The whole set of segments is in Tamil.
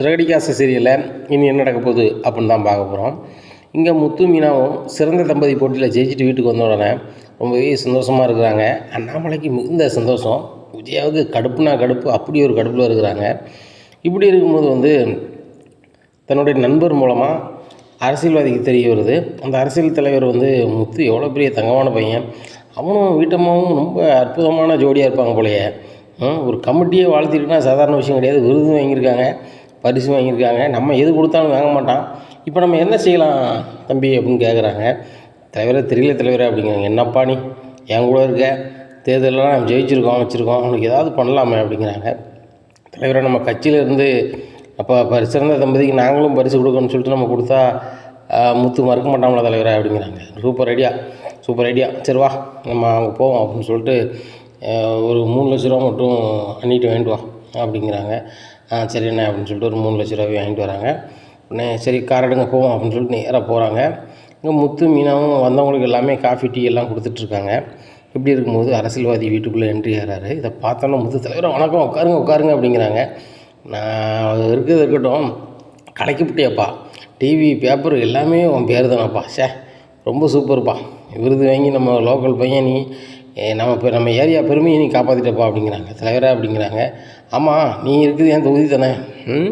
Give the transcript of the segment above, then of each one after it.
சிறகடிக்காச சீரியலில் இனி என்ன நடக்க போகுது அப்படின்னு தான் பார்க்க போகிறோம் இங்கே முத்து மீனாவும் சிறந்த தம்பதி போட்டியில் ஜெயிச்சுட்டு வீட்டுக்கு வந்த உடனே ரொம்பவே சந்தோஷமாக இருக்கிறாங்க. அண்ணாமலைக்கு மிகுந்த சந்தோஷம். விஜயாவுக்கு கடுப்புனா கடுப்பு அப்படி ஒரு கடுப்பில் இருக்கிறாங்க. இப்படி இருக்கும்போது வந்து தன்னுடைய நண்பர் மூலமாக அரசியல்வாதிக்கு தெரிய வருது. அந்த அரசியல் தலைவர் வந்து முத்து எவ்வளோ பெரிய தங்கமான பையன். அவனும் வீட்டம்மாவும் ரொம்ப அற்புதமான ஜோடியாக இருப்பாங்க போலயே. ஒரு கமிட்டியே வாழ்த்திட்டுனா சாதாரண விஷயம் கிடையாது. விருதும் வாங்கியிருக்காங்க. பரிசு வாங்கியிருக்காங்க. நம்ம எது கொடுத்தாலும் வாங்க மாட்டான். இப்போ நம்ம என்ன செய்யலாம் தம்பி அப்படின்னு கேட்குறாங்க தலைவரே தெரியல தலைவரே அப்படிங்கிறாங்க. என்னப்பா நீ? என் கூட இருக்க. தேர்தலெலாம் நம்ம ஜெயிச்சிருக்கோம் வச்சுருக்கோம் அவனுக்கு ஏதாவது பண்ணலாமே அப்படிங்கிறாங்க. தலைவரை நம்ம கட்சியில இருந்து அப்போ பரிசு சிறந்த தம்பதிக்கு நாங்களும் பரிசு கொடுக்கணும்னு சொல்லிட்டு நம்ம கொடுத்தா முத்து மறக்க மாட்டாங்களா தலைவரா அப்படிங்கிறாங்க. Super idea. Super idea. சரி வா நம்ம அங்கே போவோம் அப்படின்னு சொல்லிட்டு ஒரு மூணு லட்ச ரூபா மட்டும் அண்ணிட்டு வாங்கிட்டு வா அப்படிங்கிறாங்க. ஆ சரிண்ணே அப்படின்னு சொல்லிட்டு ஒரு மூணு லட்ச ரூபாய் வாங்கிட்டு வராங்க. உடனே சரி கார் எடுங்க போவோம் அப்படின்னு சொல்லிட்டு நேராக போகிறாங்க இங்கே முத்து மீனாவும் வந்தவங்களுக்கு எல்லாமே காஃபி டீ எல்லாம் கொடுத்துட்ருக்காங்க இப்படி இருக்கும்போது அரசியல்வாதி வீட்டுக்குள்ளே என்ட்ரி ஆகிறாரு இதை பார்த்தோன்னா முத்து தலைவர் வணக்கம் உட்காருங்க உட்காருங்க அப்படிங்கிறாங்க. நான் இருக்கிறது இருக்கட்டும் கலைக்கப்பட்டியாப்பா டிவி பேப்பர் எல்லாமே உன் பேர் தானப்பா. சே ரொம்ப சூப்பர்ப்பா விருது வாங்கி நம்ம லோக்கல் பையன் நீ நம்ம இப்போ நம்ம ஏரியா பெருமையை நீ காப்பாற்றிட்டப்பா அப்படிங்கிறாங்க. தலைவராக அப்படிங்கிறாங்க. ஆமாம் நீ இருக்குது என் தொகுதி தானே? ம்?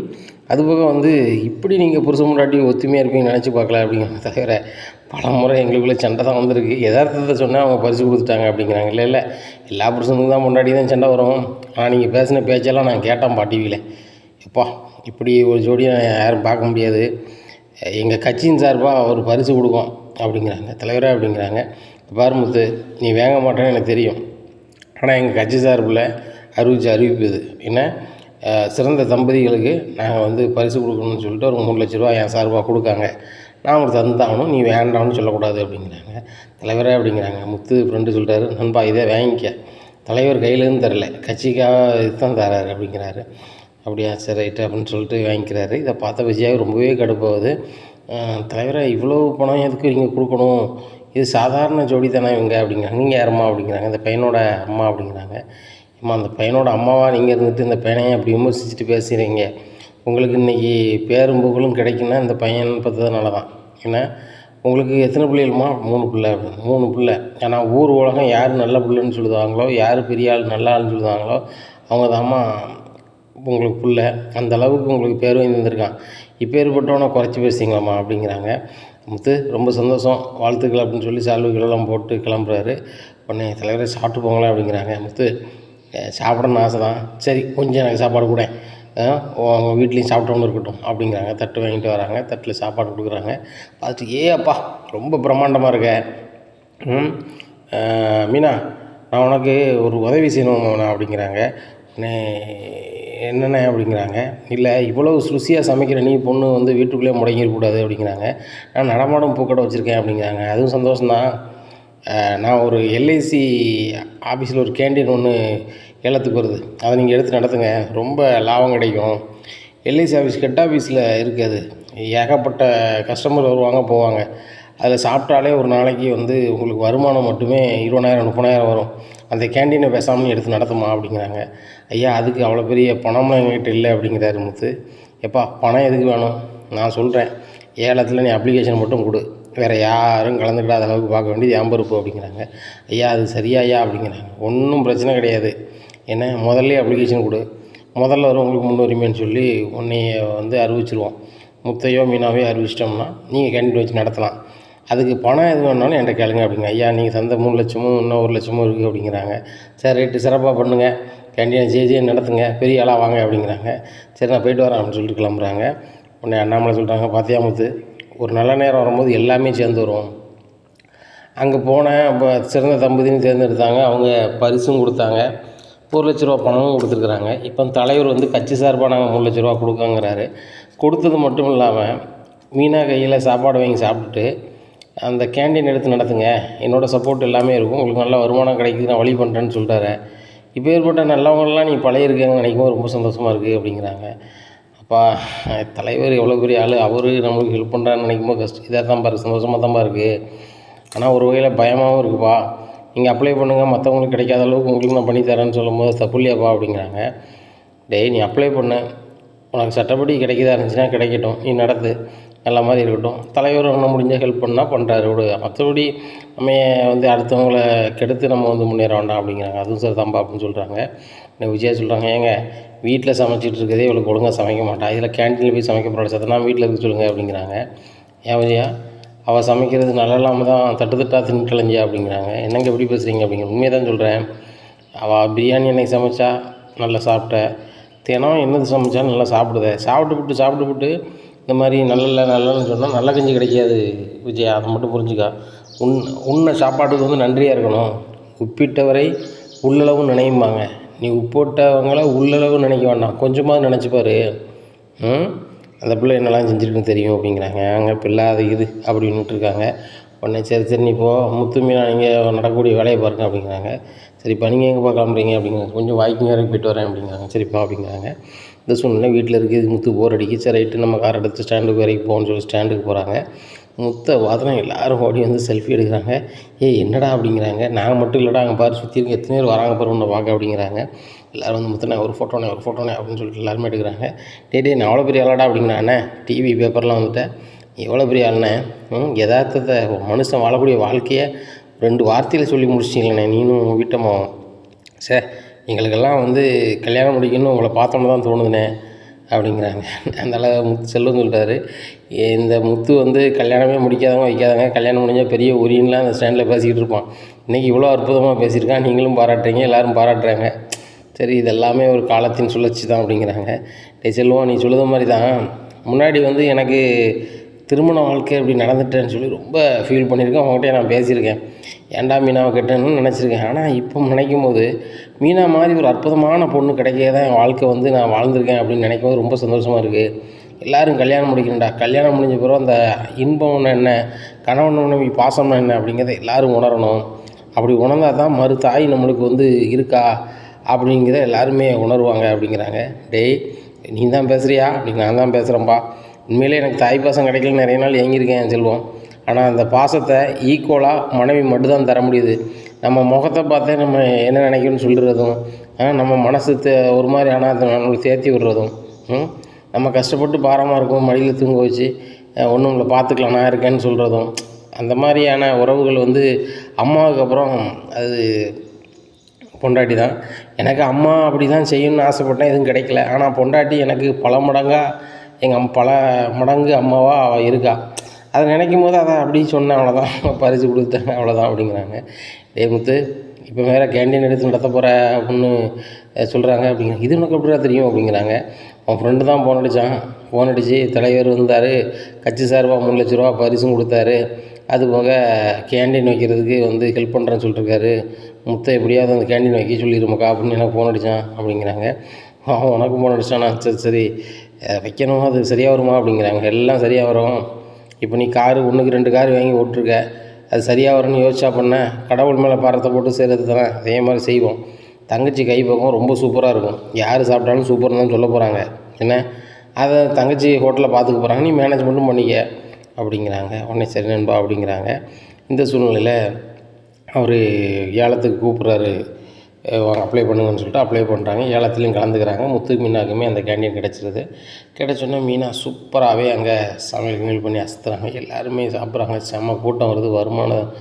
அதுபோக வந்து இப்படி நீங்கள் புருஷன் முன்னாடி ஒத்துமையாக இருப்பீங்கன்னு நினச்சி பார்க்கல அப்படிங்கிறாங்க தவிர பல முறை எங்களுக்குள்ளே சண்டை தான் வந்திருக்கு. யதார்த்தத்தை சொன்னால் அவங்க பரிசு கொடுத்துட்டாங்க அப்படிங்கிறாங்க. இல்லை இல்லை எல்லா புருஷனுக்கும் தான் முன்னாடி தான் சண்டை வரும். ஆனால் நீங்கள் பேசின பேச்செல்லாம் நான் கேட்டேன் பாட்டிவியில் எப்பா இப்படி ஒரு ஜோடியை நான் யாரும் பார்க்க முடியாது. எங்கள் கட்சியின் சார்பாக ஒரு பரிசு கொடுக்கும் அப்படிங்கிறாங்க. தலைவரே அப்படிங்கிறாங்க. பாருமுத்து நீ வாங்க மாட்டேன்னு எனக்கு தெரியும். ஆனால் எங்கள் கட்சி சார்பில் அறிவித்து அறிவிப்பு இது என்ன சிறந்த தம்பதிகளுக்கு நாங்கள் வந்து பரிசு கொடுக்கணும்னு சொல்லிட்டு ஒரு மூணு லட்ச ரூபா என் சார்பாக கொடுக்காங்க. நான் உங்களுக்கு தந்தாகணும் நீ வேண்டாம்னு சொல்லக்கூடாது அப்படிங்கிறாங்க. தலைவரே அப்படிங்கிறாங்க. முத்து ஃப்ரெண்டு சொல்லிட்டாரு நண்பா இதை வாங்கிக்க. தலைவர் கையிலேருந்து தரல. கட்சிக்காக இதுதான் தராரு அப்படிங்கிறாரு. அப்படியா சரி ரைட்டு அப்படின்னு சொல்லிட்டு வாங்கிக்கிறாரு. இதை பார்த்த விஜயாக ரொம்பவே கடுப்பாகுது. தலைவரை இவ்வளோ பணம் எதுக்கு நீங்கள் கொடுக்கணும்? இது சாதாரண ஜோடி தானே இவங்க அப்படிங்கிறாங்க. நீங்கள் யாரம்மா? அப்படிங்கிறாங்க. இந்த பையனோட அம்மா அப்படிங்கிறாங்க. அம்மா அந்த பையனோட அம்மாவா நீங்கள் இருந்துட்டு இந்த பையனையும் அப்படி விமர்சிச்சுட்டு பேசுகிறீங்க உங்களுக்கு இன்றைக்கி பேரும் புகழும் கிடைக்குன்னா இந்த பையன் பார்த்ததுனால தான் ஏன்னா உங்களுக்கு எத்தனை பிள்ளைகளுமா? மூணு பிள்ளை. அப்படின்னு மூணு பிள்ளை. ஏன்னா ஊர் உலகம் யார் நல்ல பிள்ளைன்னு சொல்லுவாங்களோ யார் பெரிய ஆள் நல்ல ஆள்னு சொல்லுவாங்களோ அவங்க தாம்மா உங்களுக்கு பிள்ளை. அந்த அளவுக்கு உங்களுக்கு பேர் வாங்கி தந்திருக்கான். இப்பேற்பட்டவனை குறைச்சி பேசுங்களம்மா அப்படிங்கிறாங்க. முத்து ரொம்ப சந்தோஷம். வாழ்த்துக்கள் அப்படின்னு சொல்லி சால்வைகளெல்லாம் போட்டு கிளம்புறாரு. உடனே தலைவரை சாப்பிட்டு போங்களேன் அப்படிங்கிறாங்க. முத்து சாப்பிடணும்னு ஆசை தான் சரி கொஞ்சம் எனக்கு சாப்பாடு கூட. அவங்க வீட்லேயும் சாப்பிட்டவனு இருக்கட்டும் அப்படிங்கிறாங்க. தட்டு வாங்கிட்டு வராங்க தட்டில் சாப்பாடு கொடுக்குறாங்க. பார்த்துட்டு ஏ அப்பா ரொம்ப பிரம்மாண்டமாக இருக்க. மீனா நான் உனக்கு ஒரு உதவி செய்யணும் அப்படிங்கிறாங்க. என்னென்ன என்னண்ணே? அப்படிங்கிறாங்க. இல்லை இவ்வளவு ருசியாக சமைக்கிற நீ பொண்ணு வந்து வீட்டுக்குள்ளே முடங்கிடக்கூடாது அப்படிங்கிறாங்க. நான் நடமாடும் பூக்கடை வச்சுருக்கேன் அப்படிங்கிறாங்க. அதுவும் சந்தோஷம்தான். நான் ஒரு எல்ஐசி ஆஃபீஸில் ஒரு கேண்டீன் ஒன்று ஏலத்துக்கு வருது. அதை நீங்கள் எடுத்து நடத்துங்க. ரொம்ப லாபம் கிடைக்கும். எல்ஐசி ஆஃபீஸ் ஹெட் ஆஃபீஸில் இருக்குது ஏகப்பட்ட கஸ்டமர் வருவாங்க போவாங்க. அதில் சாப்பிட்டாலே ஒரு நாளைக்கு வந்து உங்களுக்கு வருமானம் மட்டுமே இருபதாயிரம் முப்பதாயிரம் வரும். அந்த கேண்டீனை பேசாமல் எடுத்து நடத்துமா அப்படிங்கிறாங்க. ஐயா அதுக்கு அவ்வளோ பெரிய பணம்லாம் எங்ககிட்ட இல்லை அப்படிங்கிறாரு முத்து. எப்பா பணம் எதுக்கு வேணும்? நான் சொல்கிறேன் ஏலத்தில் நீ அப்ளிகேஷன் மட்டும் கொடு. வேறு யாரும் கலந்துக்கிடாத அளவுக்கு பார்க்க வேண்டியது என் பொறுப்பு அப்படிங்கிறாங்க. ஐயா அது சரியா ஐயா அப்படிங்கிறாங்க. ஒன்றும் பிரச்சனை கிடையாது. என்ன முதல்ல அப்ளிகேஷன் கொடு. முதல்ல வரும் உங்களுக்கு முன்னுரிமைன்னு சொல்லி உன்னைய வந்து அறிவிச்சிருவோம். முத்தையோ மீனாவையோ அறிவிச்சிட்டோம்னா நீங்கள் கேண்டீன் வச்சு நடத்தலாம். அதுக்கு பணம் எது வேணாலும் என்கிட்ட கேளுங்க அப்படிங்க. ஐயா நீங்கள் தந்த மூணு லட்சமும் இன்னும் ஒரு லட்சமும் இருக்குது அப்படிங்கிறாங்க. சரி ரேட்டு சிறப்பாக பண்ணுங்கள் கேண்டீனை ஜேஜே நடத்துங்க. பெரிய ஆளாக வாங்க அப்படிங்கிறாங்க. சரி நான் போயிட்டு வரேன் அப்படின்னு சொல்லிட்டு கிளம்புறாங்க. உடனே அண்ணாமலை சொல்கிறாங்க பாத்தியா முத்து ஒரு நல்ல நேரம் வரும்போது எல்லாமே சேர்ந்து வரும் அங்கே போனேன் அப்போ சிறந்த தம்பதின்னு தேர்ந்தெடுத்தாங்க. அவங்க பரிசும் கொடுத்தாங்க. ஒரு லட்ச ரூபா பணமும் கொடுத்துருக்குறாங்க. இப்போ தலைவர் வந்து கட்சி சார்பாக நாங்கள் மூணு லட்ச ரூபா கொடுக்கங்கிறாரு. கொடுத்தது மட்டும் இல்லாமல் மீனா கையில் சாப்பாடு வாங்கி சாப்பிட்டுட்டு அந்த கேண்டீன் எடுத்து நடத்துங்க. என்னோடய சப்போர்ட் எல்லாமே இருக்கும். உங்களுக்கு நல்ல வருமானம் கிடைக்குது நான் வழி பண்ணுறேன்னு சொல்லிட்டாரு இப்போ ஏற்பட்ட நல்லவங்களாம் நீ பழைய இருக்கேன்னு நினைக்கும் ரொம்ப சந்தோஷமாக இருக்குது அப்படிங்கிறாங்க. அப்பா தலைவர் எவ்வளோ பெரிய ஆள். அவர் நம்மளுக்கு ஹெல்ப் பண்ணுறான்னு நினைக்கும் போது கஷ்டம் இதாக தான் பாரு சந்தோஷமாக தான் இருக்குது ஆனால் ஒரு வகையில் பயமாகவும் இருக்குப்பா. நீங்கள் அப்ளை பண்ணுங்கள் மற்றவங்களுக்கு கிடைக்காத அளவுக்கு உங்களுக்கு நான் பண்ணித்தரேன்னு சொல்லும்போது தப்பு இல்லையாப்பா? அப்படிங்கிறாங்க. டேய் நீ அப்ளை பண்ண. உனக்கு சட்டப்படி கிடைக்கிதா இருந்துச்சுன்னா கிடைக்கட்டும். நீ நடத்து. நல்ல மாதிரி இருக்கட்டும். தலைவர் ஒன்று முடிஞ்ச ஹெல்ப் பண்ணால் பண்ணுறாரு விடு. மற்றபடி நம்ம வந்து அடுத்தவங்களை கெடுத்து நம்ம வந்து முன்னேற வேண்டாம். அப்படிங்கிறாங்க. அதுவும் சரி தம்பா அப்படின்னு சொல்கிறாங்க என்ன விஜயா சொல்கிறாங்க ஏங்க வீட்டில் சமைச்சிட்டு இருக்கதே இவளுக்கு ஒழுங்காக சமைக்க மாட்டா. இதில் கேன்டீனில் போய் சமைக்க போகிற சத்தனா வீட்டில் இருக்க சொல்லுங்க அப்படிங்கிறாங்க. ஏன் விஜயா? அவள் சமைக்கிறது நல்லா இல்லாமல் தான் தட்டு தட்டாக தின்னு கிளஞ்சியா அப்படிங்கிறாங்க. என்னங்க எப்படி பேசுகிறீங்க அப்படிங்கிற உண்மையை தான் சொல்கிறேன் அவள் பிரியாணி அன்னைக்கு சமைச்சா நல்லா சாப்பிட்ட. தினம் என்னது சமைச்சாலும் நல்லா சாப்பிடுத. சாப்பிட்டு சாப்பிட்டுவிட்டு இந்த மாதிரி நல்ல நல்லன்னு சொன்னால் நல்ல கஞ்சி கிடைக்காது விஜயா. அதை மட்டும் புரிஞ்சுக்கா. உன் உன்ன சாப்பாட்டுக்கு வந்து நன்றியாக இருக்கணும். உப்பிட்டவரை உள்ளளவும் நினையும்பாங்க. நீ உப்பிட்டவங்கள உள்ளளவு நினைக்க வேண்டாம். கொஞ்சமாக நினச்சி பாரு. ம்? அந்த பிள்ளை என்னெல்லாம் செஞ்சுருக்குன்னு தெரியும் அப்படிங்கிறாங்க. அங்கே பிள்ளை அது இது அப்படின்னுட்டு இருக்காங்க. உடனே சரி சரி நீ போ. முத்து மீனா நீங்கள் நடக்கக்கூடிய வேலையை பாருங்க அப்படிங்கிறாங்க. சரிப்பா நீங்கள் எங்கேப்பா கிளம்புறீங்க அப்படிங்கிறாங்க. கொஞ்சம் வாய்க்கிங் வரைக்கும் போயிட்டு வரேன் அப்படிங்கிறாங்க. சரிப்பா அப்படிங்கிறாங்க. இந்த சூழ்நிலை வீட்டில் இருக்குது முத்து போர் அடிக்கு சரி ரைட்டு நம்ம கார் எடுத்து ஸ்டாண்டுக்கு வரைக்கும் போகணும்னு சொல்லி ஸ்டாண்டுக்கு போகிறாங்க முத்தை பார்த்தனா எல்லாரும் ஓடி வந்து செல்ஃபி எடுக்கிறாங்க. ஏய் என்னடா அப்படிங்கிறாங்க. நாங்கள் மட்டும் இல்லைடா அங்கே பாரு சுற்றி இருக்க எத்தனை பேர் வராங்க பாரு உன்னை பார்க்க அப்படிங்கிறாங்க. எல்லோரும் வந்து முத்தனே ஒரு ஃபோட்டோனே ஒரு ஃபோட்டோனே அப்படின்னு சொல்லிட்டு எல்லாருமே எடுக்கிறாங்க. டே டே நான் அவ்வளோ பெரிய ஆளாடா அப்படிங்கிறாண்ணே டிவி பேப்பர்லாம் வந்துட்டேன் எவ்வளோ பெரிய ஆளுண்ணே? யதார்த்தத்தை மனுஷன் வாழக்கூடிய வாழ்க்கையை ரெண்டு வார்த்தையில் சொல்லி முடிச்சிங்களேண்ணே நீனும் உன் வீட்டம்மா சே எங்களுக்கெல்லாம் வந்து கல்யாணம் முடிக்கணும்னு உங்களை பார்த்தோன்னு தான் தோணுதுண்ணே அப்படிங்கிறாங்க. அதனால் முத்து செல்வம் சொல்கிறாரு இந்த முத்து வந்து கல்யாணமே முடிக்காதவங்க வைக்காதவங்க கல்யாணம் முடிஞ்சால் பெரிய உரியன்லாம் அந்த ஸ்டாண்டில் பேசிக்கிட்டு இருப்பான். இன்றைக்கி இவ்வளோ அற்புதமாக பேசியிருக்கான். நீங்களும் பாராட்டுறீங்க எல்லோரும் பாராட்டுறாங்க. சரி இது எல்லாமே ஒரு காலத்தின் சுழற்சி தான் அப்படிங்கிறாங்க. டே செல்வம் நீ சொல்லுத மாதிரி தான் முன்னாடி வந்து எனக்கு திருமண வாழ்க்கை அப்படி நடந்துட்டேன்னு சொல்லி ரொம்ப ஃபீல் பண்ணியிருக்கேன். அவங்ககிட்ட நான் பேசியிருக்கேன். ஏன்டா மீனாவை கெட்டேன்னு நினச்சிருக்கேன். ஆனால் இப்போ நினைக்கும் போது மீனா மாதிரி ஒரு அற்புதமான பொண்ணு கிடைக்க தான் என் வாழ்க்கை வந்து நான் வாழ்ந்திருக்கேன் அப்படின்னு நினைக்கும் போது ரொம்ப சந்தோஷமாக இருக்குது எல்லோரும் கல்யாணம் முடிக்கணும்டா. கல்யாணம் முடிஞ்ச பிறகு அந்த இன்பம்னு என்ன? கணவன் மனைவி பாசம்னு என்ன? அப்படிங்கிறத எல்லோரும் உணரணும். அப்படி உணர்ந்தால் தான் மறு தாய் நம்மளுக்கு வந்து இருக்கா? அப்படிங்கிறத எல்லாருமே உணர்வாங்க அப்படிங்கிறாங்க. டேய் நீ தான் பேசுகிறியா அப்படி நான் தான் பேசுகிறேன்ப்பா உண்மையிலே எனக்கு தாய் பாசம் கிடைக்கல நிறைய நாள் ஏங்கியிருக்கேன் செல்வம். ஆனால் அந்த பாசத்தை ஈக்குவலாக மனைவி மட்டும்தான் தர முடியுது. நம்ம முகத்தை பார்த்தே நம்ம என்ன நினைக்கணும்னு சொல்கிறதும் நம்ம மனசு தே ஒரு மாதிரி ஆனால் அதை நம்மளுக்கு தேர்த்தி விடுறதும் நம்ம கஷ்டப்பட்டு பாரமாக இருக்கும் மடியில் தூங்க வச்சு ஒன்றும் இல்லை பார்த்துக்கலாம் நான் இருக்கேன்னு சொல்கிறதும் அந்த மாதிரியான உறவுகள் வந்து அம்மாவுக்கு அப்புறம் அது பொண்டாட்டி தான் எனக்கு அம்மா அப்படி தான் செய்யணும்னு ஆசைப்பட்டேன் எதுவும் கிடைக்கல. ஆனால் பொண்டாட்டி எனக்கு பல மடங்காக எங்கள் அம் பல மடங்கு அம்மாவாக அவள் இருக்கா. அதை நினைக்கும் போது அதை அப்படி சொன்னேன் அவ்வளோதான் பரிசு கொடுத்தாங்க அவ்வளோதான் அப்படிங்கிறாங்க. டே முத்து இப்போ வேறு கேண்டீன் எடுத்து நடத்த போகிற அப்படின்னு சொல்கிறாங்க அப்படிங்கிற இது உனக்கு எப்படிடா தெரியும்? அப்படிங்கிறாங்க. உன் ஃப்ரெண்டு தான் ஃபோன் அடித்தான் ஃபோன் அடித்து தலைவர் வந்தார். கட்சி சார்பாக மூணு லட்ச ரூபா பரிசும் கொடுத்தாரு. அது போக கேண்டீன் வைக்கிறதுக்கு வந்து ஹெல்ப் பண்ணுறேன்னு சொல்லிட்டுருக்காரு முத்தை எப்படியாவது அந்த கேண்டீன் வைக்க சொல்லிடுமாக்கா அப்படின்னு எனக்கு ஃபோன் அடித்தான் அப்படிங்கிறாங்க. அவன் உனக்கு ஃபோன் அடித்தானா சரி சரி. வைக்கணும்? அது சரியாக வருமா? அப்படிங்கிறாங்க. எல்லாம் சரியாக வரும். இப்போ நீ காரு ஒன்றுக்கு ரெண்டு கார் வாங்கி ஓட்டிருக்க. அது சரியாக வரும்னு யோசிச்சா பண்ண. கடவுள் மேலே பாரத்தை போட்டு செய்கிறது தான். அதே மாதிரி செய்வோம். தங்கச்சி கை பக்கம் ரொம்ப சூப்பராக இருக்கும். யார் சாப்பிட்டாலும் சூப்பர்னு தான் சொல்ல போகிறாங்க என்ன? அதை தங்கச்சி ஹோட்டலில் பார்த்துக்க போகிறாங்க நீ மேனேஜ்மெண்ட்டும் பண்ணிக்க. அப்படிங்கிறாங்க. உடனே சரி நண்பா. அப்படிங்கிறாங்க. இந்த சூழ்நிலையில் அவர் ஏலத்துக்கு கூப்பிட்றாரு. அப்ளை பண்ணுங்கன்னு சொல்லிட்டு அப்ளை பண்ணுறாங்க ஏலத்துலேயும் கலந்துக்கிறாங்க. முத்து மீனாக்குமே அந்த கேண்டீன் கிடச்சிருது. கிடச்சோன்னே மீனா சூப்பராகவே அங்கே சமையல் கிமையல் பண்ணி அசுத்துறாங்க. எல்லாருமே சாப்பிட்றாங்க. செம்ம கூட்டம் வருது. வருமானம்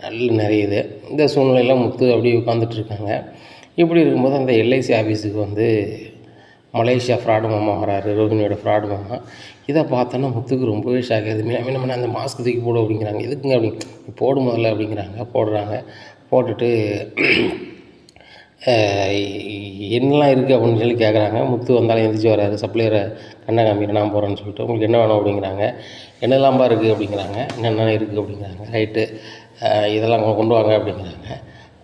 நல்ல நிறையுது. இந்த சூழ்நிலையில் முத்து அப்படியே உட்காந்துட்ருக்காங்க இப்படி இருக்கும்போது அந்த எல்ஐசி ஆஃபீஸுக்கு வந்து மலேசியா ஃப்ராடு மாமா வராரு. ரோஹினியோட ஃப்ராடு மாமா. இதை பார்த்தோன்னா முத்துக்கு ரொம்பவே ஷாக் ஆகுது. மீனா மீன் அந்த மாஸ்க் தூக்கி போடு அப்படிங்கிறாங்க. எதுக்குங்க அப்படி? போடு முதல்ல அப்படிங்கிறாங்க. போடுறாங்க. போட்டுட்டு என்னலாம் இருக்குது அப்படின்னு சொல்லி கேட்குறாங்க முத்து வந்தாலும் எழுந்திரிச்சி வராது சப்ளையரை கண்ணை காமிக்கிறேன் நான் போகிறேன்னு சொல்லிட்டு. உங்களுக்கு என்ன வேணும் அப்படிங்கிறாங்க. என்னெல்லாம்பா இருக்குது அப்படிங்கிறாங்க. என்னென்ன இருக்குது அப்படிங்கிறாங்க. ரைட்டு இதெல்லாம் கொண்டு வாங்க அப்படிங்கிறாங்க.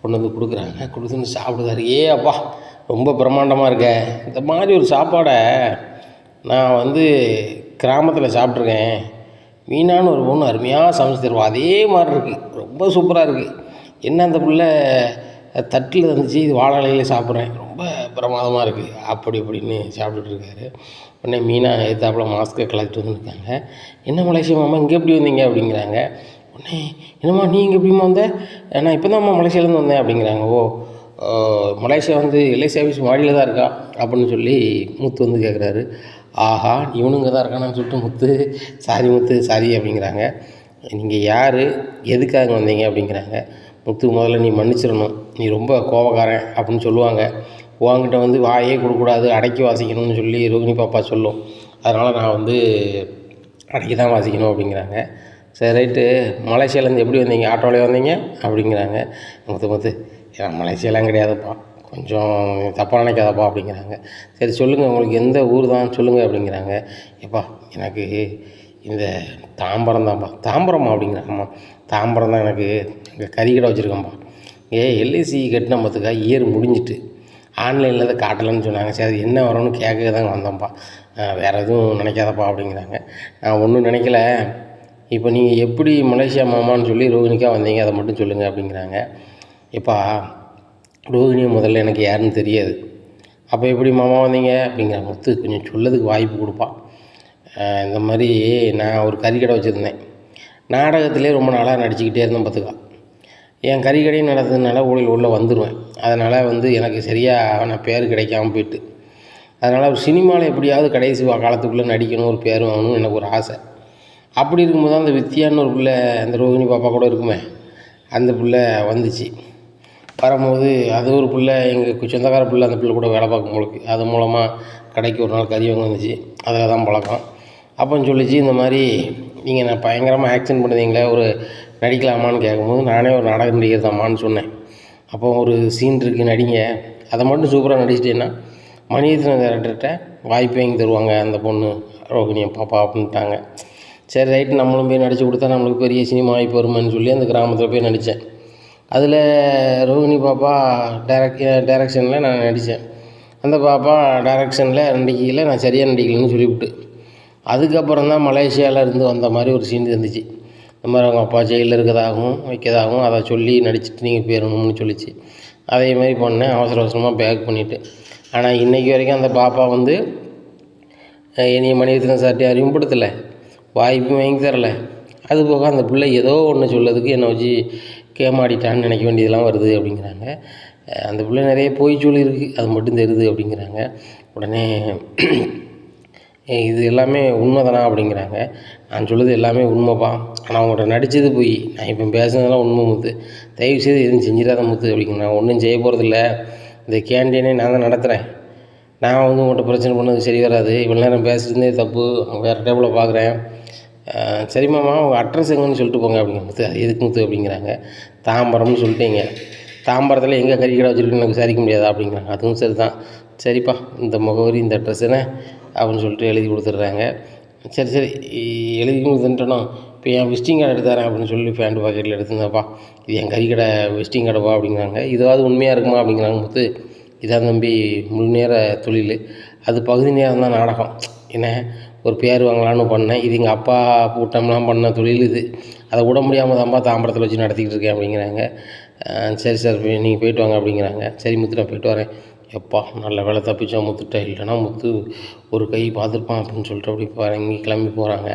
கொண்டு வந்து கொடுக்குறாங்க. கொடுத்துன்னு சாப்பிடுதாரு ஏ அப்பா ரொம்ப பிரம்மாண்டமாக இருக்க. இந்த மாதிரி ஒரு சாப்பாடை நான் வந்து கிராமத்தில் சாப்பிட்ருக்கேன் மீனான்னு ஒரு பொண்ணு அருமையாக சமைச்சு தருவோம் அதே மாதிரி இருக்குது ரொம்ப சூப்பராக இருக்குது என்ன அந்த பிள்ளை தட்டில் இருந்துச்சு இது வாழை இலையில சாப்பிட்றேன். ரொம்ப பிரமாதமாக இருக்குது அப்படி இப்படின்னு சாப்பிட்டுட்டு இருக்காரு. உடனே மீனா எதிர்த்தாப்புல மாஸ்க்கை கலெக்ட் வந்துருக்காங்க என்ன மலேசியா மாமா இங்கே எப்படி வந்தீங்க? அப்படிங்கிறாங்க. உடனே என்னம்மா நீ இங்கே எப்படிமா வந்த? நான் இப்போ தான்ம்மா மலேசியாலேருந்து வந்தேன் அப்படிங்கிறாங்க. ஓ மலேசியா வந்து எல்ஐசி ஆஃபீஸ் மாடியில் தான் இருக்கா? அப்படின்னு சொல்லி மூத்து வந்து கேட்குறாரு ஆஹா இவனுங்க தான் இருக்கானான்னு சொல்லிட்டு முத்து சாரி முத்து சாரி அப்படிங்கிறாங்க. நீங்கள் யார்? எதுக்காக வந்தீங்க? அப்படிங்கிறாங்க. முத்து முதல்ல நீ மன்னிச்சிடணும். நீ ரொம்ப கோபக்காரன் அப்படின்னு சொல்லுவாங்க. உங்ககிட்ட வந்து வாயே கொடுக்கக்கூடாது அடக்கி வாசிக்கணும்னு சொல்லி ரோகிணி பாப்பா சொல்லும். அதனால் நான் வந்து அடக்கி தான் வாசிக்கணும் அப்படிங்கிறாங்க. சரி ரைட்டு. மலேசியாலேருந்து எப்படி வந்தீங்க? ஆட்டோவிலே வந்தீங்க? அப்படிங்கிறாங்க. முத்து முத்து. ஏன்னா மலேசியாலாம் கிடையாதுப்பா. கொஞ்சம் தப்பாக நினைக்காதப்பா அப்படிங்கிறாங்க. சரி சொல்லுங்கள் உங்களுக்கு எந்த ஊர் தான்? சொல்லுங்கள் அப்படிங்கிறாங்க. எப்பா எனக்கு இந்த தாம்பரம் தான்ப்பா. தாம்பரமா அப்படிங்கிறாங்கம்மா. தாம்பரம் தான் எனக்கு இங்கே கறி கடை வச்சுருக்கேன்ப்பா ஏ எல்ஐசி கட்டின பார்த்துக்கா இயர் முடிஞ்சிட்டு. ஆன்லைனில் அதை காட்டலைன்னு சொன்னாங்க. சரி அது என்ன வரும்னு கேட்க தாங்க வந்தோம்ப்பா வேறு எதுவும் நினைக்காதப்பா அப்படிங்கிறாங்க. நான் ஒன்றும் நினைக்கல. இப்போ நீங்கள் எப்படி மலேசியா மாமான்னு சொல்லி ரோகிணிக்கா வந்தீங்க அதை மட்டும் சொல்லுங்கள் அப்படிங்கிறாங்க. இப்போ ரோகிணி முதல்ல எனக்கு யாருன்னு தெரியாது. அப்போ எப்படி மாமா வந்தீங்க? அப்படிங்கிற முத்து கொஞ்சம் சொல்லதுக்கு வாய்ப்பு கொடுப்பான் இந்த மாதிரி நான் ஒரு கறிக்கடை வச்சுருந்தேன். நாடகத்திலே ரொம்ப நாளாக நடிச்சுக்கிட்டே இருந்தேன் பார்த்துக்கா. என் கறிக்கடையும் நடந்ததுனால ஊழல் உள்ளே வந்துடுவேன் அதனால் வந்து எனக்கு சரியாக நான் பேர் கிடைக்காம போயிட்டு. அதனால் ஒரு சினிமாவில் எப்படியாவது கடைசி வா- காலத்துக்குள்ளே நடிக்கணும் ஒரு பேர் வாங்கணும்னு எனக்கு ஒரு ஆசை. அப்படி இருக்கும்போது தான் அந்த வித்தியான்னு ஒரு பிள்ளை அந்த ரோகிணி பாப்பா கூட இருக்குமே அந்த பிள்ளை வந்துச்சு. வரும்போது அது ஒரு பிள்ளை எங்கள் சொந்தக்கார பிள்ளை அந்த பிள்ளை கூட வேலை பார்க்கும் உங்களுக்கு அது மூலமாக கடைக்கு ஒரு நாள் கறி வாங்க வந்துச்சு. அதில் தான் பழக்கம். அப்போன்னு சொல்லிச்சு இந்த மாதிரி நீங்கள் நான் பயங்கரமாக ஆக்ஷன் பண்ணுதீங்களே ஒரு நடிக்கலாமான்னு கேட்கும்போது நானே ஒரு நாடக நடிகர் தான்மான்னு சொன்னேன். அப்போ ஒரு சீன் இருக்குது நடிங்க. அதை மட்டும் சூப்பராக நடிச்சிட்டேன்னா மணிரத்ன டேரக்டர்கிட்ட வாய்ப்பு வாங்கி தருவாங்க அந்த பொண்ணு. ரோகிணியை பாப்பா அப்படின்ட்டாங்க சரி ரைட்டு நம்மளும் போய் நடித்து கொடுத்தா நம்மளுக்கு பெரிய சினிமா வாய்ப்பு வருமான்னு சொல்லி அந்த கிராமத்தில் போய் நடித்தேன் அதில் ரோகிணி பாப்பா டேரக்ட் டேரக்ஷனில் நான் நடித்தேன் அந்த பாப்பா டேரக்ஷனில் நடிக்கையில் நான் சரியாக நடிக்கலைன்னு சொல்லிவிட்டு அதுக்கப்புறம் தான் மலேசியாவிலேருந்து வந்த மாதிரி ஒரு சீன் இருந்துச்சு. இந்த மாதிரி அவங்க அப்பா ஜெயிலில் இருக்கிறதாகவும் வைக்கிறதாகவும் அதை சொல்லி நடிச்சிட்டு நீங்கள் போயிடணும்னு சொல்லிச்சு. அதே மாதிரி பண்ணேன். அவசர அவசரமாக பேக் பண்ணிவிட்டு ஆனால் இன்றைக்கி வரைக்கும் அந்த பாப்பா வந்து என்னைய மணிரத்னம் சார்ட்டே அறிமுகப்படுத்தலை. வாய்ப்பும் வாங்கி தரல. அது போக அந்த பிள்ளை ஏதோ ஒன்று சொல்லதுக்கு என்னை வச்சு கேமாடிட்டான்னு நினைக்க வேண்டியதெல்லாம் வருது அப்படிங்கிறாங்க. அந்த பிள்ளை நிறைய போய் சொல்லியிருக்கு. அது மட்டும் தெரியுது அப்படிங்கிறாங்க. உடனே இது எல்லாமே உண்மைதானா அப்படிங்கிறாங்க. நான் சொல்லுது எல்லாமே உண்மைப்பா. ஆனால் அவங்கள்ட்ட நடித்தது போய் நான் இப்போ பேசுனதெல்லாம் உண்மை முத்து. தயவு செய்து எதுவும் செஞ்சிடாத முத்து அப்படிங்கிறாங்க நான் ஒன்றும் செய்ய போகிறதில்ல இந்த கேண்டீனே நான் தான் நடத்துகிறேன் நான் வந்து உங்கள்கிட்ட பிரச்சனை பண்ணது சரி வராது. இவ்வளோ நேரம் பேசுகிறதே தப்பு. வேறு டேபிளில் பார்க்குறேன் சரி மாமா உங்கள் அட்ரஸ் எங்கன்னு சொல்லிட்டு போங்க அப்படிங்க முத்து. அது எதுக்கு முத்து அப்படிங்கிறாங்க. தாம்பரம்னு சொல்லிட்டீங்க. தாம்பரத்தில் எங்கே கறி கடை வச்சுருக்குன்னு எனக்கு விசாரிக்க முடியாதா அப்படிங்கிறாங்க. அதுவும் சரி தான் சரிப்பா இந்த முகவரி இந்த அட்ரஸ் என்ன? அப்படின்னு சொல்லிட்டு எழுதி கொடுத்துட்றாங்க. சரி சரி எழுதி கொடுத்துட்டோம் இப்போ என் விசிட்டிங் கார்டு எடுத்தாரேன் அப்படின்னு சொல்லி பேண்ட் பாக்கெட்டில் எடுத்துருந்தப்பா. இது என் கறி கடை விசிட்டிங் கார்டுப்பா அப்படிங்கிறாங்க. இதுவாவது உண்மையாக இருக்குமா அப்படிங்கிறாங்க முத்து. இதான் தம்பி முழு நேர தொழில். அது பகுதி நேரம் தான் நாடகம். என்ன? ஒரு பேர் வாங்கலான்னு பண்ணேன். இது எங்கள் அப்பா கூட்டம்லாம் பண்ண தொழில் இது. அதை விட முடியாமல் தான்ப்பா தாம்பரத்தில் வச்சு நடத்திக்கிட்டு இருக்கேன் அப்படிங்கிறாங்க. சரி சார் நீங்கள் போயிட்டு வாங்க அப்படிங்கிறாங்க. சரி முத்து நான் போயிட்டு வரேன். எப்பா நல்ல வேலை தப்பிச்சா முத்துட்ட இல்லைன்னா முத்து ஒரு கை பார்த்துருப்பான் அப்படின்னு சொல்லிட்டு அப்படி இறங்கி கிளம்பி போகிறாங்க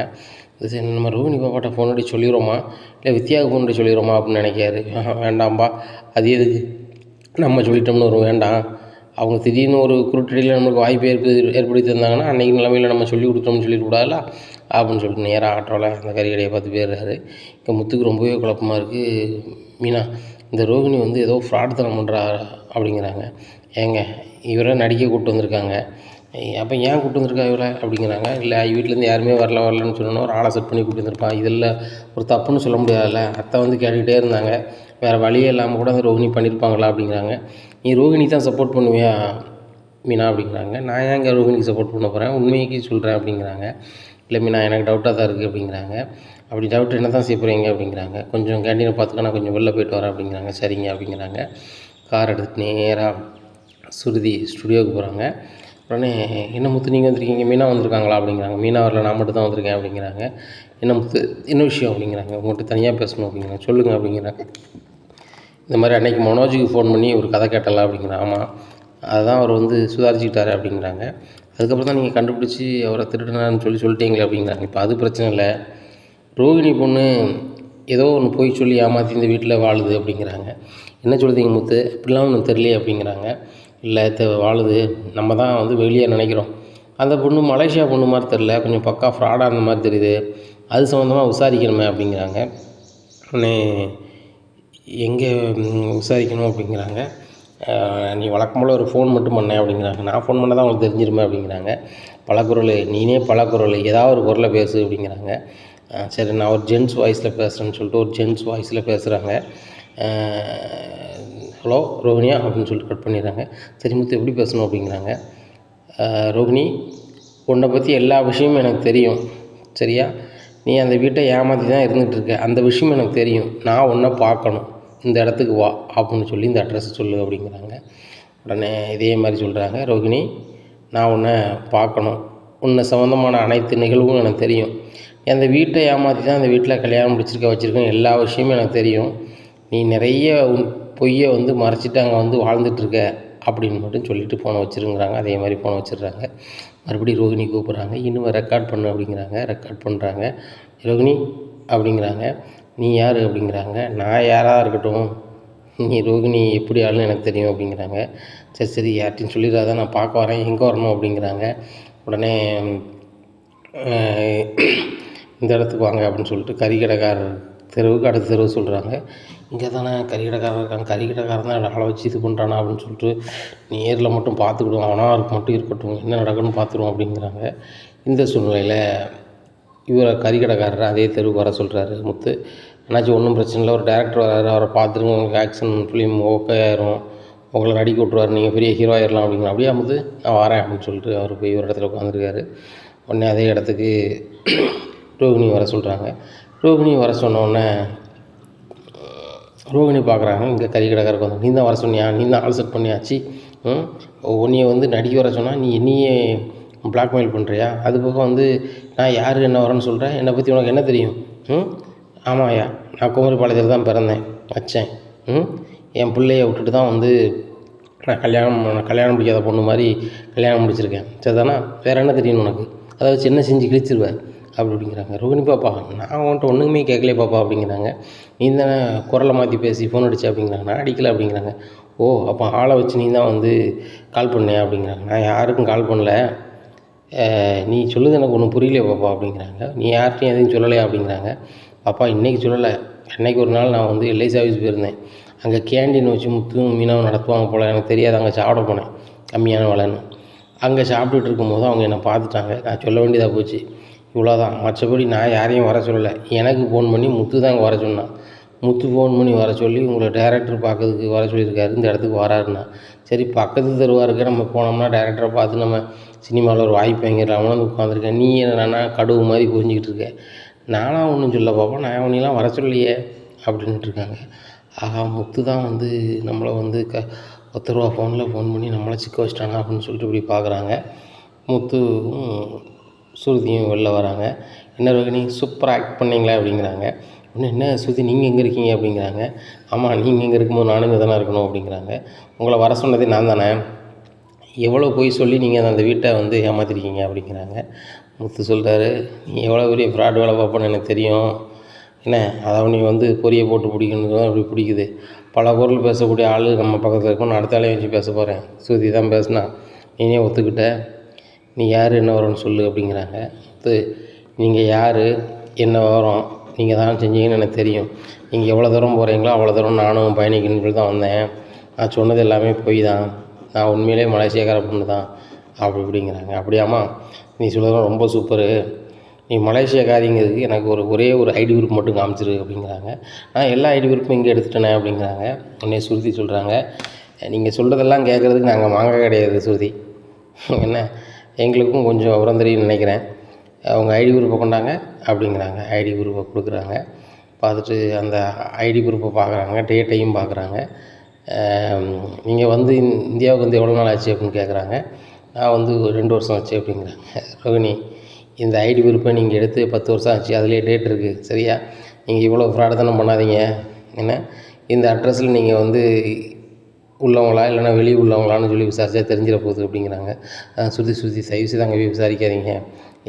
இது சரி நம்ம ரோஹிணி பாப்பாட்ட ஃபோன் அடி சொல்லிடுறோமா? இல்லை வித்யாவுக்கு ஃபோன் அடி சொல்லிடுறோமா அப்படின்னு நினைக்காரு வேண்டாம்ப்பா வேண்டாம்பா அது எதுக்கு? நம்ம சொல்லிட்டோம்னு ஒரு வேண்டாம். அவங்க திடீர்னு ஒரு குருட்டடியில் நம்மளுக்கு வாய்ப்பு ஏற்படுத்தி ஏற்படுத்தி தந்தாங்கன்னா அன்றைக்கி நிலமையில் நம்ம சொல்லி கொடுத்தோம்னு சொல்லிடக்கூடாதுல அப்படின்னு சொல்லிட்டு நேராக ஆட்டோவில் அந்த கறிக்கடையை பார்த்து போயிடுறாரு. இங்கே முத்துக்கு ரொம்பவே குழப்பமாக இருக்குது மீனா இந்த ரோகிணி வந்து ஏதோ ஃப்ராட் தனம் பண்ணுறா அப்படிங்கிறாங்க. ஏங்க இவரை நடிக்க கூப்பிட்டு வந்திருக்காங்க. அப்போ ஏன் கூப்பிட்டு வந்திருக்கா இவரை? அப்படிங்கிறாங்க. இல்லை வீட்டிலேருந்து யாருமே வரல வரலன்னு சொன்னோன்னா ஒரு ஆளை செட் பண்ணி கூப்பிட்டு வந்திருப்பான். இதில் ஒரு தப்புன்னு சொல்ல முடியாதுல்ல. அத்தை வந்து கேட்டுக்கிட்டே இருந்தாங்க. வேறு வழியே இல்லாமல் கூட அந்த ரோகிணி பண்ணியிருப்பாங்களா அப்படிங்கிறாங்க. நீ ரோஹிணி தான் சப்போர்ட் பண்ணுவியா மீனா? அப்படிங்கிறாங்க. நான் ஏங்க ரோகிணிக்கு சப்போர்ட் பண்ண போகிறேன் உண்மைக்கு சொல்கிறேன் அப்படிங்கிறாங்க. இல்லை மீனா எனக்கு டவுட்டாக தான் இருக்குது அப்படிங்கிறாங்க. அப்படி டவுட் என்ன தான் செய்ய போகிறீங்க அப்படிங்கிறாங்க. கொஞ்சம் கேண்டீனை பார்த்துக்கா நான் கொஞ்சம் வெளில போயிட்டு வரேன் அப்படிங்கிறாங்க. சரிங்க அப்படிங்கிறாங்க. கார் எடுத்துகிட்டு நேராக சுருதி ஸ்டுடியோவுக்கு போகிறாங்க உடனே என்ன முத்து நீங்கள் வந்திருக்கீங்க? மீனா வந்திருக்காங்களா? அப்படிங்கிறாங்க. மீனா வரல நான் மட்டும் தான் வந்திருக்கேன். அப்படிங்கிறாங்க. என்ன முத்து என்ன விஷயம்? அப்படிங்கிறாங்க. உங்கள்கிட்ட தனியாக பேசணும். அப்படிங்கிறாங்க. சொல்லுங்கள் அப்படிங்கிறாங்க. இந்த மாதிரி அன்னைக்கு மனோஜுக்கு ஃபோன் பண்ணி ஒரு கதை கேட்டலாம் அப்படிங்கிறாங்க. ஆமாம் அதுதான் அவர் வந்து சுதாரிச்சுக்கிட்டாரு அப்படிங்கிறாங்க. அதுக்கப்புறம் தான் நீங்கள் கண்டுபிடிச்சி அவரை திருடினான்னு சொல்லி சொல்லிட்டீங்களே அப்படிங்கிறாங்க. இப்போ அது பிரச்சனை இல்லை. ரோகிணி பொண்ணு ஏதோ ஒன்று போய் சொல்லி ஏமாற்றி இந்த வீட்டில் வாழுது அப்படிங்கிறாங்க. என்ன சொல்லுதீங்க முத்து? அப்படிலாம் ஒன்றும் தெரியலையே அப்படிங்கிறாங்க. இல்லை வாழுது. நம்ம தான் வந்து வெளியே நினைக்கிறோம். அந்த பொண்ணு மலேசியா பொண்ணு மாதிரி தெரில கொஞ்சம் பக்கா ஃப்ராடாக இருந்த மாதிரி தெரியுது. அது சம்மந்தமாக விசாரிக்கணுமே அப்படிங்கிறாங்க. உடனே எங்கே விசாரிக்கணும்? அப்படிங்கிறாங்க. நீ வழக்கம் போல் ஒரு ஃபோன் மட்டும் பண்ணேன் அப்படிங்கிறாங்க. நான் ஃபோன் பண்ண தான் உங்களுக்கு தெரிஞ்சிருமே அப்படிங்கிறாங்க. பல குரல் நீனே பல குரல் ஏதாவது ஒரு குரலை பேசு அப்படிங்கிறாங்க. சரி நான் ஒரு ஜென்ஸ் வாய்ஸில் பேசுகிறேன்னு சொல்லிட்டு ஒரு ஜென்ஸ் வாய்ஸில் பேசுகிறாங்க ஹலோ ரோஹினியா அப்படின்னு சொல்லிட்டு கட் பண்ணிடுறாங்க. சரி முத்து எப்படி பேசணும் அப்படிங்கிறாங்க. அஹ், ரோகிணி உன்னை பற்றி எல்லா விஷயமும் எனக்கு தெரியும். சரியா? நீ அந்த வீட்டை ஏமாற்றி தான் இருந்துகிட்டு இருக்க அந்த விஷயம் எனக்கு தெரியும். நான் உன்னை பார்க்கணும். இந்த இடத்துக்கு வா அப்படின்னு சொல்லி இந்த அட்ரஸ் சொல்லு அப்படிங்கிறாங்க. உடனே இதே மாதிரி சொல்கிறாங்க ரோகிணி நான் உன்னை பார்க்கணும். உன்னை சம்மந்தமான அனைத்து நிகழ்வும் எனக்கு தெரியும். அந்த வீட்டை ஏமாற்றி தான் அந்த வீட்டில் கல்யாணம் முடிச்சிருக்க வச்சுருக்கேன் எல்லா விஷயமும் எனக்கு தெரியும். நீ நிறைய உன் பொய்யை வந்து மறைச்சிட்டு அங்கே வந்து வாழ்ந்துட்டுருக்க அப்படின்னு மட்டும் சொல்லிட்டு ஃபோனை வச்சுருங்கிறாங்க. அதே மாதிரி ஃபோனை வச்சிடுறாங்க. மறுபடியும் ரோகிணி கூப்பிட்றாங்க. இன்னும் ரெக்கார்ட் பண்ணு அப்படிங்கிறாங்க. ரெக்கார்ட் பண்ணுறாங்க ரோகிணி அப்படிங்கிறாங்க. நீ யார் அப்படிங்கிறாங்க. நான் யாராக இருக்கட்டும். நீ ரோகிணி எப்படி ஆளுன்னு எனக்கு தெரியும் அப்படிங்கிறாங்க. சரி சரி யார்கிட்டையும் சொல்லிடாத. நான் பார்க்க வரேன். எங்கே வரணும் அப்படிங்கிறாங்க. உடனே இந்த இடத்துக்கு வாங்க அப்படின்னு சொல்லிட்டு கறிக்கடைக்காரர் தெருவுக்கு அடுத்த தெருவு சொல்கிறாங்க இங்கே தானே கறிக்கடைக்காரர் இருக்காங்க கறிக்கடைக்காரன் தான் ஆளை வச்சு இது பண்ணுறானா அப்படின்னு சொல்லிட்டு நேரில் மட்டும் பார்த்துக்கிடுவோம். அவனாக இருக்க மட்டும் இருக்கட்டும் என்ன நடக்குன்னு பார்த்துருவோம் அப்படிங்கிறாங்க. இந்த சூழ்நிலையில் இவரை கறிக்கடைக்காரர் அதே தெருவுக்கு வர சொல்கிறாரு முத்து. என்னாச்சும் ஒன்றும் பிரச்சனை இல்லை. ஒரு டேரக்டர் வராரு அவரை பார்த்துருங்க உங்களுக்கு ஆக்ஷன் ஃபிலிம் ஓகே ஆயிரும். உங்களை நடிக்க விட்ருவார் நீங்கள் பெரிய ஹீரோ ஆயிடலாம் அப்படிங்கிற அப்படியே முத்து? நான் வரேன் அப்படின்னு சொல்லிட்டு அவர் போய் ஒரு இடத்துல உட்காந்துருக்காரு உடனே அதே இடத்துக்கு ரோகிணி வர சொல்கிறாங்க ரோகிணி வர சொன்ன உடனே ரோகிணி பார்க்குறாங்க. இங்கே கறி கடைக்காரருக்கு வந்து நீ தான் வர சொன்னியா? நீ தான் ஆல் செட் பண்ணியாச்சு? ம்? உன்னைய வந்து நடிக்க வர சொன்னால் நீ என்னையே பிளாக்மெயில் பண்ணுறியா அது போக வந்து நான் யார் என்ன வரேன்னு சொல்கிறேன் என்னை பற்றி உனக்கு என்ன தெரியும்? ம்? ஆமாய்யா நான் குமரிப்பாளையத்தில் தான் பிறந்தேன். வச்சேன். ம்? என் பிள்ளைய விட்டுட்டு தான் வந்து நான் கல்யாணம் கல்யாணம் முடிக்காத பொண்ணு மாதிரி கல்யாணம் முடிச்சிருக்கேன். சரிதானா? வேறு என்ன தெரியும் உனக்கு? அதை வச்சு என்ன செஞ்சு கிழிச்சிருவேன் அப்படிங்கிறாங்க. ரோகிணி பாப்பா நான் அவன்கிட்ட ஒன்றுமே கேட்கலையே பாப்பா அப்படிங்கிறாங்க. நீ தானே குரலை மாற்றி பேசி ஃபோன் அடிச்சு அப்படிங்கிறாங்க. நான் அடிக்கல அப்படிங்கிறாங்க. ஓ அப்போ ஆளை வச்சு நீ தான் வந்து கால் பண்ணேன் அப்படிங்கிறாங்க. நான் யாருக்கும் கால் பண்ணல. நீ சொல்லுது எனக்கு ஒன்றும் புரியலையே பாப்பா அப்படிங்கிறாங்க. நீ யார்கிட்டையும் எதுவும் சொல்லலையா அப்படிங்கிறாங்க. பாப்பா இன்றைக்கி சொல்லலை. அன்னைக்கு ஒரு நாள் நான் வந்து எல்ஐ சர்வீஸ் போயிருந்தேன். அங்கே கேண்டீன் வச்சு முத்தும் மீனாவும் நடத்துவாங்க போல். எனக்கு தெரியாது அங்கே சாப்பிட போனேன். கம்மியான விலைன்னு அங்கே சாப்பிட்டுட்டு இருக்கும்போது அவங்க என்னை பார்த்துட்டாங்க. நான் சொல்ல வேண்டியதாக போச்சு. இவ்வளோதான். மற்றபடி நான் யாரையும் வர சொல்லலை. எனக்கு ஃபோன் பண்ணி முத்து தான் வர சொன்னான். முத்து ஃபோன் பண்ணி வர சொல்லி உங்களை டேரக்டர் பார்க்கறதுக்கு வர சொல்லியிருக்காரு. இந்த இடத்துக்கு வராருன்னா. சரி பக்கத்து தெருவாக இருக்க நம்ம போனோம்னா டேரக்டரை பார்த்து நம்ம சினிமாவில் ஒரு வாய்ப்பு வாங்கிடலாம் வந்து உட்காந்துருக்கேன் நீ என்னன்னா கடுவு மாதிரி புரிஞ்சிக்கிட்டு இருக்க. நானாக ஒன்றும் சொல்ல பாப்பா நான் உன்னையெல்லாம் வர சொல்லியே அப்படின்ட்டு இருக்காங்க. ஆஹா முத்து தான் வந்து நம்மளை வந்து க பத்து ரூபா ஃபோனில் ஃபோன் பண்ணி நம்மளை சிக்க வச்சிட்டானா அப்படின்னு சொல்லிட்டு இப்படி பார்க்குறாங்க. முத்துவும் சுருதியும் வெளில வராங்க. என்ன ரோகிணி சூப்பராக ஆக்ட் பண்ணீங்களா அப்படிங்கிறாங்க. இன்னும் என்ன சுருதி நீங்கள் எங்கே இருக்கீங்க? அப்படிங்கிறாங்க. ஆமாம் நீங்கள் எங்கே இருக்கும்போது நானும் இங்கே தானே இருக்கணும் அப்படிங்கிறாங்க. உங்களை வர சொன்னதே நான் தானே? எவ்வளோ பொய் சொல்லி நீங்கள் அந்த வீட்டை வந்து ஏமாத்திருக்கீங்க? அப்படிங்கிறாங்க. முத்து சொல்கிறாரு நீ எவ்வளோ பெரிய ஃப்ராட் வேலை பார்ப்பேன்னு எனக்கு தெரியும். என்ன அதாவது நீ வந்து பொரியை போட்டு பிடிக்கணும் தான் அப்படி பிடிக்குது. பல பொருள் பேசக்கூடிய ஆள் நம்ம பக்கத்தில் இருக்கும். நான் அடுத்த ஆளையும் வச்சு பேச போகிறேன் சுருதி தான் பேசினா. நீனே ஒத்துக்கிட்ட. நீ யார் என்ன வரும்னு சொல்லு அப்படிங்கிறாங்க. அடுத்து நீங்கள் யார் என்ன வரும் நீங்கள் தான் செஞ்சீங்கன்னு எனக்கு தெரியும். நீங்கள் எவ்வளோ தூரம் போகிறீங்களோ அவ்வளோ தூரம் நானும் பயணிக்கணும்னு சொல்லி தான் வந்தேன். நான் சொன்னது எல்லாமே பொய் தான். நான் உண்மையிலே மலேசியாக்கார பொண்ணு தான். அப்படி இப்படிங்கிறாங்க. அப்படியாம்மா நீ சொல்கிறது ரொம்ப சூப்பரு நீ மலேசியாக்காரிங்கிறதுக்கு எனக்கு ஒரு ஒரே ஒரு ஐடி குரூப் மட்டும் காமிச்சிரு அப்படிங்கிறாங்க. நான் எல்லா ஐடி குரூப்பும் இங்கே எடுத்துட்டேனே அப்படிங்கிறாங்க. உடனே சுருதி சொல்கிறாங்க நீங்கள் சொல்கிறதெல்லாம் கேட்குறதுக்கு நாங்கள் மாங்காய் கிடையாது சுருதி என்ன? எங்களுக்கும் கொஞ்சம் விவரம் நினைக்கிறேன். அவங்க ஐடி குரூப்பை கொண்டாங்க அப்படிங்கிறாங்க. ஐடி குரூப்பை கொடுக்குறாங்க. பார்த்துட்டு அந்த ஐடி குரூப்பை பார்க்குறாங்க டேட்டையும் பார்க்குறாங்க. நீங்கள் வந்து இந்தியாவுக்கு வந்து எவ்வளோ நாள் ஆச்சு அப்படின்னு கேட்குறாங்க நான் வந்து ரெண்டு வருஷம் ஆச்சு அப்படிங்கிறாங்க. ரோகிணி இந்த ஐடி குரூப்பை நீங்கள் எடுத்து பத்து வருஷம் ஆச்சு அதுலேயே டேட் இருக்குது சரியா? நீங்கள் இவ்வளோ ஃப்ராடுத்தனம் பண்ணாதீங்க. என்ன? இந்த அட்ரஸில் நீங்கள் வந்து உள்ளவங்களா இல்லைன்னா வெளியே உள்ளவங்களான்னு சொல்லி விசாரிச்சா தெரிஞ்சிட போகுது அப்படிங்கிறாங்க. சுற்றி சுற்றி சைவசி செய்து போய் விசாரிக்காதீங்க.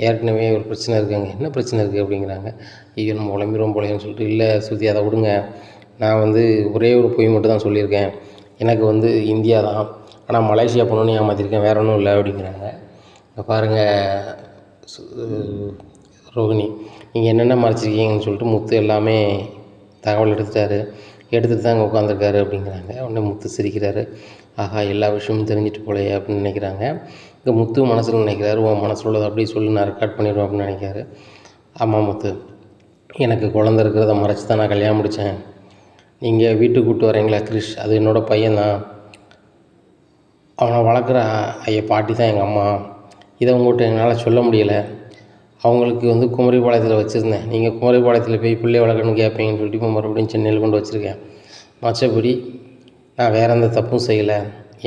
ஏற்கனவே ஒரு பிரச்சனை இருக்குங்க. என்ன பிரச்சனை இருக்குது அப்படிங்கிறாங்க. ஐயோ நம்ம உழம்பிடுவோம் போலேன்னு சொல்லிட்டு. இல்லை சுற்றி அதை விடுங்க. நான் வந்து ஒரே ஒரு பொய் மட்டும் தான் சொல்லியிருக்கேன். எனக்கு வந்து இந்தியா தான். ஆனால் மலேசியா போகணுன்னு ஏமாற்றிருக்கேன் வேற ஒன்றும் இல்லை அப்படிங்கிறாங்க. இங்க பாருங்கள் ரோகிணி நீங்கள் என்னென்ன மறைச்சிருக்கீங்கன்னு சொல்லிட்டு முத்து எல்லாமே தகவல் எடுத்துட்டாரு. எடுத்துட்டு தான் அங்கே உட்காந்துருக்காரு அப்படிங்கிறாங்க. உடனே முத்து சிரிக்கிறாரு. ஆஹா எல்லா விஷயமும் தெரிஞ்சுட்டு போலையே அப்படின்னு நினைக்கிறாங்க. இங்கே முத்து மனசில் நினைக்கிறாரு. உன் மனசில் உள்ளதை அப்படியே சொல்லி நான் ரெக்கார்ட் பண்ணிடுவேன் அப்படின்னு நினைக்கிறாரு. ஆமாம் முத்து எனக்கு குழந்த இருக்கிறத மறைச்சி தான் நான் கல்யாணம் முடித்தேன் நீங்கள் வீட்டுக்கு கூப்பிட்டு வரீங்களா கிரிஷ்? அது என்னோடய பையன்தான். அவனை வளர்க்குற ஐயா பாட்டி தான் எங்கள் அம்மா. இதை உங்கள்கிட்ட என்னால் சொல்ல முடியலை. அவங்களுக்கு வந்து குமரிபாளையத்தில் வச்சுருந்தேன். நீங்கள் குமரிபாளையத்தில் போய் பிள்ளை வளர்க்கணும்னு கேட்பீங்கன்னு சொல்லிட்டு இப்போ மறுபடியும் சென்னையில் கொண்டு வச்சுருக்கேன். மற்றபடி நான் வேறு எந்த தப்பும் செய்யலை.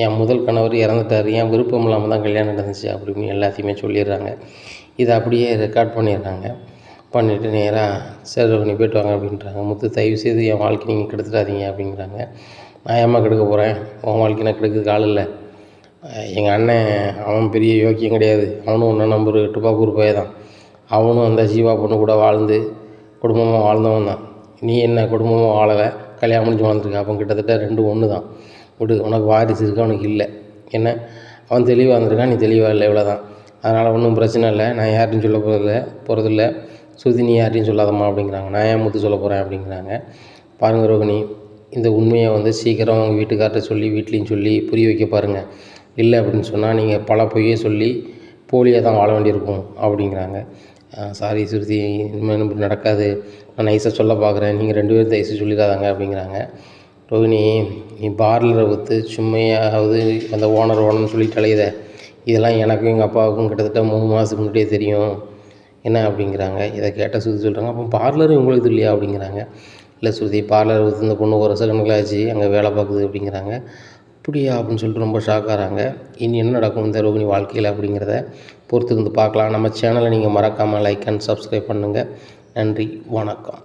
என் முதல் கணவர் இறந்துட்டார். என் விருப்பம் இல்லாமல் தான் கல்யாணம் நடந்துச்சு அப்படின்னு எல்லாத்தையுமே சொல்லிடுறாங்க. இதை அப்படியே ரெக்கார்ட் பண்ணிடுறாங்க. பண்ணிவிட்டு நேராக சரி நீ போய்ட்டு வாங்க அப்படின்றாங்க. முத்து தயவு செய்து என் வாழ்க்கை நீங்கள் கெடுத்துடாதீங்க அப்படிங்கிறாங்க நான் ஏம்மா கெடுக்க போகிறேன் உன் வாழ்க்கை நான் கெடுக்கிறதுக்கு ஆள் இல்லை. எங்கள் அண்ணன் அவன் பெரிய யோக்கியம் கிடையாது. அவனும் ஒன்றும் நம்பர் டுப்பாக்கூர் போய் தான் அவனும் அந்த ஜீவா பொண்ணு கூட வாழ்ந்து குடும்பமாக வாழ்ந்தவன் தான். நீ என்ன குடும்பமாக வாழலை? கல்யாணம் முடிஞ்சு வாழ்ந்துருக்க அப்போ கிட்டத்தட்ட ரெண்டும் ஒன்று தான். விடு உனக்கு வாரிசு இருக்கு? அவனுக்கு இல்லை. என்ன? அவன் தெளிவாக இருந்திருக்கான் நீ தெளிவாக இல்லை. இவ்வளோ தான் அதனால் ஒன்றும் பிரச்சனை இல்லை. நான் யார்ட்டையும் சொல்ல போகிறதில்ல போகிறதில்ல சுருதி நீ யார்ட்டையும் சொல்லாதம்மா அப்படிங்கிறாங்க. நான் ஏன் முத்து சொல்ல போகிறேன் அப்படிங்கிறாங்க. பாருங்க ரோகிணி இந்த உண்மையை வந்து சீக்கிரம் அவங்க வீட்டுக்கார்ட்ட சொல்லி வீட்லேயும் சொல்லி புரிய வைக்க பாருங்கள் இல்லை அப்படின்னு சொன்னால் நீங்கள் பல பொய்யை சொல்லி போலியாக தான் வாழ வேண்டியிருக்கும் அப்படிங்கிறாங்க. சாரி சுருதி இனிமேல் இப்படி நடக்காது. நான் நைஸாக சொல்ல பார்க்குறேன் நீங்கள் ரெண்டு பேரும் தயவுசெய்து சொல்லிடாதாங்க அப்படிங்கிறாங்க. ரோஹினி நீ பார்லரை ஒத்து சும்மையாவது அந்த ஓனர் ஓனர்னு சொல்லிட்டு இதெல்லாம் எனக்கும் எங்கள் அப்பாவுக்கும் கிட்டத்தட்ட மூணு மாதத்துக்கு முன்னாடியே தெரியும். என்ன அப்படிங்கிறாங்க. இதை கேட்ட சுருதி சொல்கிறாங்க அப்போ பார்லரும் உங்களுக்கு இல்லையா அப்படிங்கிறாங்க. இல்லை சுருதி பார்லர் ஒத்து இந்த பொண்ணு ஒரு வருஷம் கணக்கில் ஆச்சு. அங்கே வேலை பார்க்குது அப்படிங்கிறாங்க. அப்படியா அப்படின்னு சொல்லிட்டு ரொம்ப ஷாக் ஆகிறாங்க. இனி என்ன நடக்கும் இந்த ரோகிணி வாழ்க்கையில் அப்படிங்கிறத பொறுத்திருந்து பார்க்கலாம். நம்ம சேனலை நீங்கள் மறக்காமல் லைக் அண்ட் சப்ஸ்கிரைப் பண்ணுங்கள் நன்றி வணக்கம்.